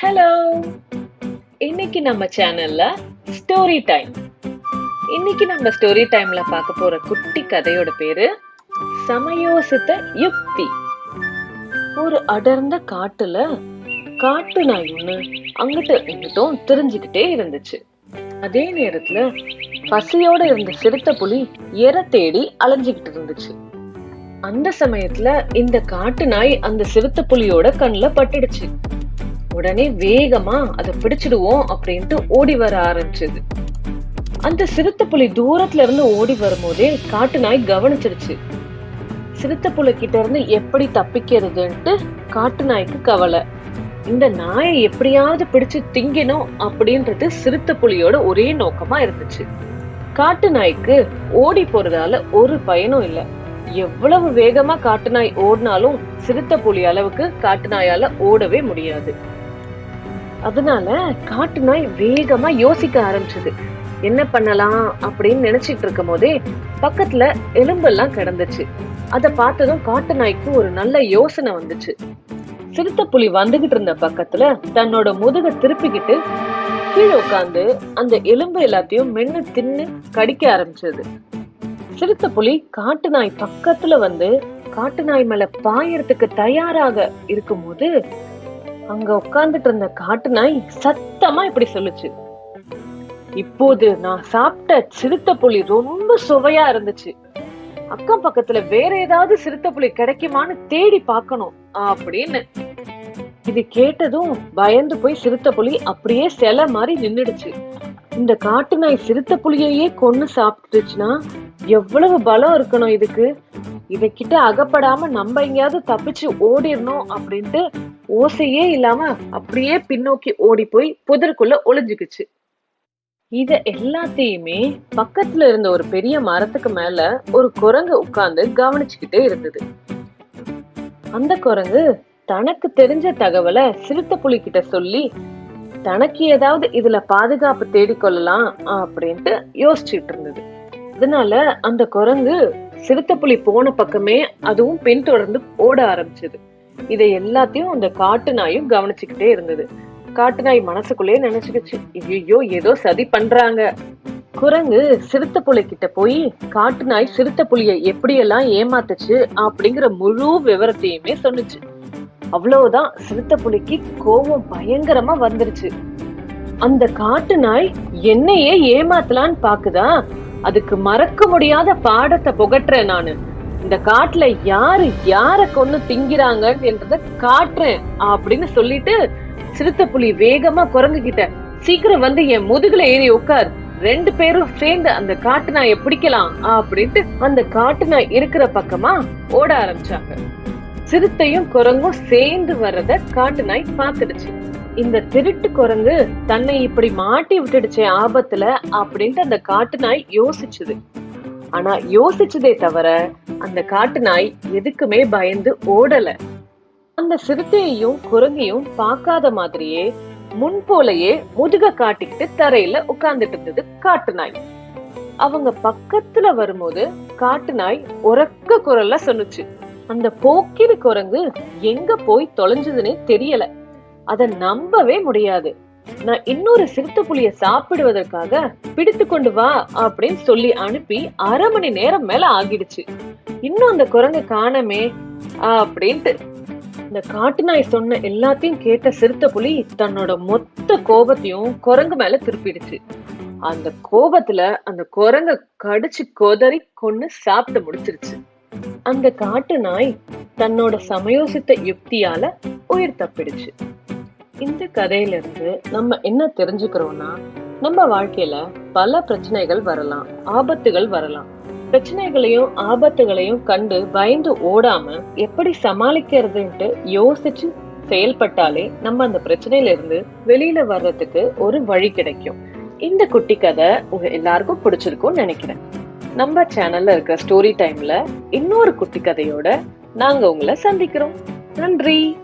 Hello இன்னைக்கு நம்ம சேனல்ல ஸ்டோரி டைம் இன்னைக்கு நம்ம ஸ்டோரி டைம்ல பார்க்க போற குட்டி கதையோட பேரு சமயோசித்த யுக்தி. ஒரு அடர்ந்த காட்டுல காட்டு நாய் ஒண்ணு அங்கிட்டு இங்கிட்டும் தெரிஞ்சுக்கிட்டே இருந்துச்சு. அதே நேரத்துல பசியோட இருந்த சிறுத்தை புலி எற தேடி அலைஞ்சுக்கிட்டு இருந்துச்சு. அந்த சமயத்துல இந்த காட்டு நாய் அந்த சிறுத்தை புலியோட கண்ணுல பட்டுடுச்சு. உடனே வேகமா அதை பிடிச்சிடுவோம் அப்படின்ட்டு ஓடி வர ஆரம்பிச்சது. அந்த சிறுத்தை புலி தூரத்துல இருந்து ஓடி வரும்போதே காட்டு நாய் கவனிச்சிருச்சு. சிறுத்தை புலி கிட்ட இருந்து எப்படி தப்பிக்கிறதுன்ட்டு காட்டு நாய்க்கு கவலை. இந்த நாயை எப்படியாவது பிடிச்சு திங்கணும் அப்படின்றது சிறுத்தை புலியோட ஒரே நோக்கமா இருந்துச்சு. காட்டு நாய்க்கு ஓடி போறதால ஒரு பயனும் இல்ல. எவ்வளவு வேகமா காட்டு நாய் ஓடினாலும் சிறுத்தை புலி அளவுக்கு காட்டு நாயால ஓடவே முடியாது. அதனால காட்டு நாய் வேகமா யோசிக்க ஆரம்பிச்சது. என்ன பண்ணலாம் அப்படின்னு நினைச்சிட்டு இருக்கும் போதே பக்கத்துல எலும்பெல்லாம் கிடந்துச்சு. அத பார்த்ததும் காட்டு நாய்க்கு ஒரு நல்ல யோசனை வந்துச்சு. சிறுத்தை புலி வந்துகிட்டு இருந்த பக்கத்துல தன்னோட முதுக திருப்பிக்கிட்டு கீழே உட்காந்து அந்த எலும்பு எல்லாத்தையும் மென்னு தின்னு கடிக்க ஆரம்பிச்சது. சிறுத்தை புலி காட்டு நாய் பக்கத்துல வந்து காட்டு நாய் மேல பாயறதுக்கு தயாராக இருக்கும்போது அங்க உட்கார்ந்துட்டு இருந்த காட்டு நாய் சத்தமா இப்படி சொல்லுச்சு. இப்போது நான் சாப்பிட்ட சிறுத்தை புலி ரொம்ப சுவையா இருந்துச்சு. அக்கம் பக்கத்துல வேற ஏதாவது சிறுத்தை புலி கிடைக்குமான்னு தேடி பார்க்கணும் அப்படின்னு. இது கேட்டதும் பயந்து போய் சிறுத்தை புலி அப்படியே சிலை மாதிரி நின்னுடுச்சு. இந்த காட்டு நாய் சிறுத்தை புலியையே கொன்னு சாப்பிட்டுச்சுன்னா எவ்வளவு பலம் இருக்கணும் இதுக்கு? இதக்கிட்ட அகப்படாம நம்ம எங்கேயாவது தப்பிச்சு ஓடிடணும் அப்படின்ட்டு ஓசையே இல்லாம அப்படியே பின்னோக்கி ஓடி போய் புதருக்குள்ள ஒளிஞ்சுக்குச்சு. இத எல்லாத்தையுமே பக்கத்துல இருந்த ஒரு பெரிய மரத்துக்கு மேல ஒரு குரங்கு உட்கார்ந்து கவனிச்சுக்கிட்டே இருந்தது. அந்த குரங்கு தனக்கு தெரிஞ்ச தகவலை சிறுத்தை புலி கிட்ட சொல்லி தனக்கு ஏதாவது இதுல பாதுகாப்பு தேடிக்கொள்ளலாம் அப்படின்ட்டு யோசிச்சுட்டு இருந்தது. அதனால அந்த குரங்கு சிறுத்தை புலி போன பக்கமே அதுவும் பின்தொடர்ந்து ஓட ஆரம்பிச்சது. இதை எல்லாத்தையும் அந்த காட்டு நாயும் கவனிச்சுக்கிட்டே இருந்தது. காட்டு நாய் மனசுக்குள்ளேயே நினைச்சுக்கிச்சு ஐயோ ஏதோ சதி பண்றாங்க. குரங்கு சிறுத்தை புலி கிட்ட போய் காட்டு நாய் சிறுத்தை புலிய எப்படியெல்லாம் ஏமாத்துச்சு? அப்படிங்கிற முழு விவரத்தையுமே சொன்னுச்சு. அவ்வளவுதான் சிறுத்தை புலிக்கு கோபம் பயங்கரமா வந்துருச்சு. அந்த காட்டு நாய் என்னையே ஏமாத்தலான்னு பாக்குதா? அதுக்கு மறக்க முடியாத பாடத்தை புகட்டுறேன் நானு. இந்த காட்டுல யாரு யார கொன்னு திங்கிறாங்க என்றத காட்டுறேன் அப்படின்னு சொல்லிட்டு சிறுத்தை புலி வேகமா குரங்கு கிட்ட சீக்கிரம் வந்து என் முதுகுல ஏறி உட்கார். ரெண்டு பேரும் சேர்ந்து அந்த காட்டு நாயை பிடிக்கலாம் அப்படின்ட்டு அந்த காட்டு நாய் இருக்கிற பக்கமா ஓட ஆரம்பிச்சாங்க. சிறுத்தையும் குரங்கும் சேர்ந்து வர்றத காட்டு நாய் பார்த்துடுச்சு. இந்த திருட்டு குரங்கு தன்னை இப்படி மாட்டி விட்டுடுச்சே ஆபத்துல அப்படின்ட்டு அந்த காட்டு நாய் யோசிச்சுது. ஆனா யோசிச்சதே தவிர அந்த காட்டு நாய் எதுக்குமே பயந்து ஓடல. அந்த சிறுத்தையையும் குரங்கையும் பார்க்காத மாதிரியே முன் போலயே முதுக காட்டிக்கிட்டு தரையில உட்கார்ந்துட்டு இருந்தது காட்டு நாய். அவங்க பக்கத்துல வரும்போது காட்டு நாய் உறக்க குரல்ல சொன்னுச்சு. அந்த போக்கிரி குரங்கு எங்க போய் தொலைஞ்சதுன்னே தெரியல. அதை நம்பவே முடியாது. நான் இன்னொரு சிறுத்தை புலிய சாப்பிடுவதற்காக பிடித்து கொண்டு வா அப்படின்னு சொல்லி அனுப்பி அரை மணி நேரம் மேல ஆகிடுச்சு. இன்னும் அந்த குரங்கு காணமே அப்படின்ட்டு. இந்த காட்டு நாய் சொன்ன எல்லாத்தையும் கேட்ட சிறுத்தை புலி தன்னோட மொத்த கோபத்தையும் குரங்கு மேல திருப்பிடுச்சு. அந்த கோபத்துல அந்த குரங்க கடிச்சு கொதறி கொன்னு சாப்பிட்டு முடிச்சிருச்சு. அந்த காட்டு நாய் தன்னோட சமயோசித்த யுக்தியால உயிர் தப்பிடுச்சு. இந்த கதையிலிருந்து நம்ம என்ன தெரிஞ்சுக்கிறோம்னா நம்ம வாழ்க்கையில பல பிரச்சனைகள் வரலாம் ஆபத்துகள் வரலாம். பிரச்சனைகளையும் ஆபத்துகளையும் கண்டு பயந்து ஓடாம எப்படி சமாளிக்கிறதுன்ட்டு யோசிச்சு செயல்பட்டாலே நம்ம அந்த பிரச்சனையில இருந்து வெளியில வர்றதுக்கு ஒரு வழி கிடைக்கும். இந்த குட்டி கதை உங்க எல்லாருக்கும் பிடிச்சிருக்கும்னு நினைக்கிறேன். நம்ம சேனல்ல இருக்கிற ஸ்டோரி டைம்ல இன்னொரு குட்டி கதையோட நாங்க உங்களை சந்திக்கிறோம். நன்றி!